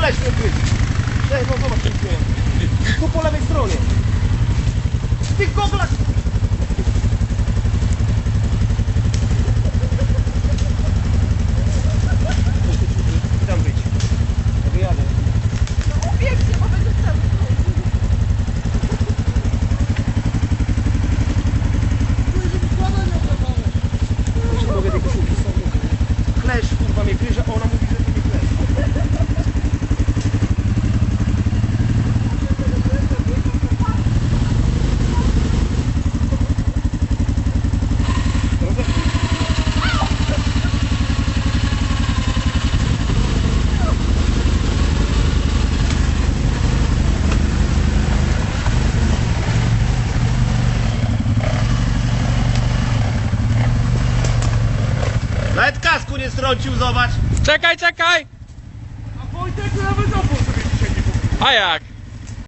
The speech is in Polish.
Mnie gryź. Ej, no zobacz, dzieje. Tu po lewej stronie. Ty goglach! Tam być. Ja wyjadę. Pięknie, bo będzie nie mogę tej koszulki. Klesz, kurwa mnie gryzie, ona mówi, że to nie klesz. Nawet kasku nie strącił, zobacz. Czekaj, czekaj! A Wojtek nawet opór sobie dzisiaj nie kupił. A jak?